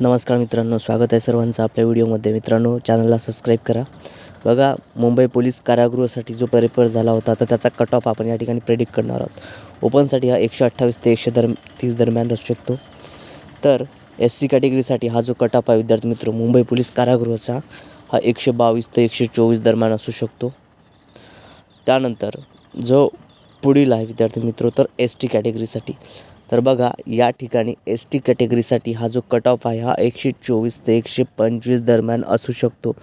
नमस्कार मित्रांनो स्वागत आहे सर्वांचं आपल्या व्हिडिओमध्ये. मित्रांनो चॅनलला सबस्क्राईब करा. बघा मुंबई पोलीस कारागृहासाठी जो पेपर झाला होता तर त्याचा कट ऑफ आपण या ठिकाणी प्रेडिक्ट करणार आहोत. ओपनसाठी हा एकशे अठ्ठावीस ते एकशे दर तीस दरम्यान असू शकतो. तर एस सी कॅटेगरीसाठी हा जो कट ऑफ आहे विद्यार्थी मित्र मुंबई पोलीस कारागृहाचा हा एकशे बावीस ते एकशे चोवीस दरम्यान असू शकतो. त्यानंतर जो पुढील आहे विद्यार्थी मित्र तर एस टी कॅटेगरीसाठी तर बघा या ठिकाणी एस टी कॅटेगरीसाठी हा जो कट ऑफ आहे हा एकशे चोवीस ते एकशे पंचवीस दरम्यान असू शकतो.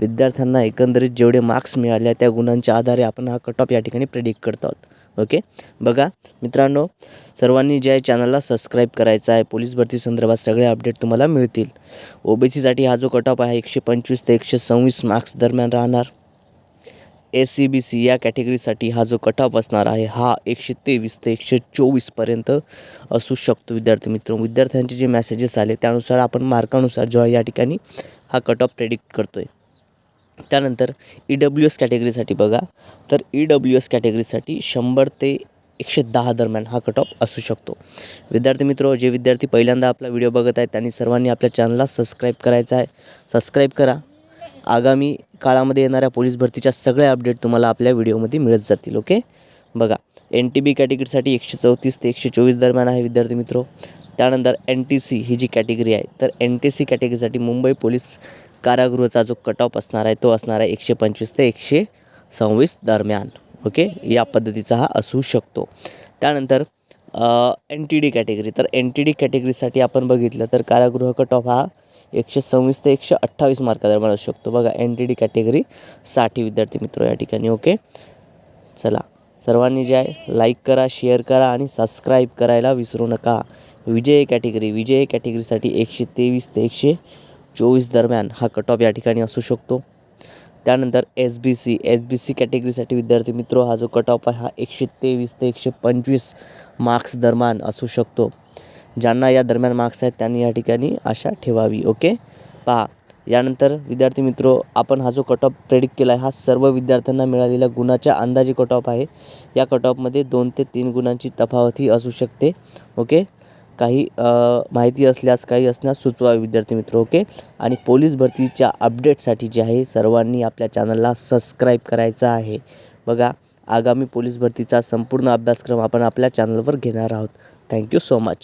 विद्यार्थ्यांना एकंदरीत जेवढे मार्क्स मिळाले त्या गुणांच्या आधारे आपण हा कट ऑफ या ठिकाणी प्रेडिक्ट करतो आहोत. ओके बघा मित्रांनो सर्वांनी ज्या चॅनलला सबस्क्राईब करायचं आहे पोलीस भरती संदर्भात सगळे अपडेट तुम्हाला मिळतील. ओ बी सीसाठी हा जो कट ऑफ आहे एकशे पंचवीस ते एकशे सव्वीस मार्क्स दरम्यान राहणार. एस सी बी सी या कॅटेगरीसाठी हा जो कटॉप असणार आहे हा एकशे तेवीस ते एकशे चोवीसपर्यंत असू शकतो विद्यार्थी मित्र विद्यार्थ्यांचे जे मेसेजेस आले त्यानुसार आपण मार्कानुसार जो आहे या ठिकाणी हा कट ऑफ प्रेडिक्ट करतो आहे त्यानंतर ई डब्ल्यू एस कॅटेगरीसाठी बघा. तर ई डब्ल्यू एस कॅटेगरीसाठी शंभर ते एकशे दहा दरम्यान हा कट ऑफ असू शकतो. विद्यार्थी मित्र जे विद्यार्थी पहिल्यांदा आपला व्हिडिओ बघत आहेत त्यांनी सर्वांनी आपल्या चॅनलला सबस्क्राईब करायचा आहे. सबस्क्राईब करा. आगामी काळामध्ये येणाऱ्या पोलीस भरतीच्या सगळ्या अपडेट तुम्हाला आपल्या व्हिडिओमध्ये मिळत जातील ओके बघा एन टी बी कॅटेगरीसाठी एकशे चौतीस ते एकशे चोवीस दरम्यान आहे विद्यार्थी मित्रो. त्यानंतर एन टी सी ही जी कॅटेगरी आहे तर एन टी सी कॅटेगरीसाठी मुंबई पोलीस कारागृहाचा जो कट ऑफ असणार आहे तो असणार आहे एकशे पंचवीस ते एकशे सव्वीस दरम्यान ओके या पद्धतीचा हा असू शकतो. त्यानंतर एन टी डी कॅटेगरी तर एन टी डी कॅटेगरीसाठी आपण बघितलं तर कारागृह कट ऑफ हा एकशे सव्वीस ते एकशे अठ्ठावीस मार्कादरम्यान असू शकतो. बघा एन टी डी कॅटेगरी साठी विद्यार्थी मित्र या ठिकाणी ओके चला सर्वांनी जे आहे लाईक करा शेअर करा आणि सबस्क्राईब करायला विसरू नका. विजय कॅटेगरी विजय कॅटेगरीसाठी एकशे तेवीस ते एकशे चोवीस दरम्यान हा कट ऑफ या ठिकाणी असू शकतो. त्यानंतर S B C S B C कॅटेगरीसाठी विद्यार्थी मित्र हा जो कट ऑफ आहे हा एकशे तेवीस ते एकशे पंचवीस मार्क्स दरम्यान असू शकतो. ज्यांना या दरम्यान मार्क्स आहेत त्यांनी या ठिकाणी आशा ठेवावी ओके पहा यानंतर विद्यार्थी मित्रो आपण हा जो कट ऑफ प्रेडिक्ट केला आहे हा सर्व विद्यार्थ्यांना मिळालेल्या गुणाच्या अंदाजे कट ऑफ आहे. या कट ऑफमध्ये दोन ते तीन गुणांची तफावतही असू शकते ओके काही माहिती असल्यास काही असण्यास सुचवा विद्यार्थी मित्र ओके आणि पोलीस भरतीच्या अपडेटसाठी जे आहे सर्वांनी आपल्या चॅनलला सबस्क्राईब करायचं आहे. बघा आगामी पोलीस भरतीचा संपूर्ण अभ्यासक्रम आपण आपल्या चॅनलवर घेणार आहोत. Thank you so much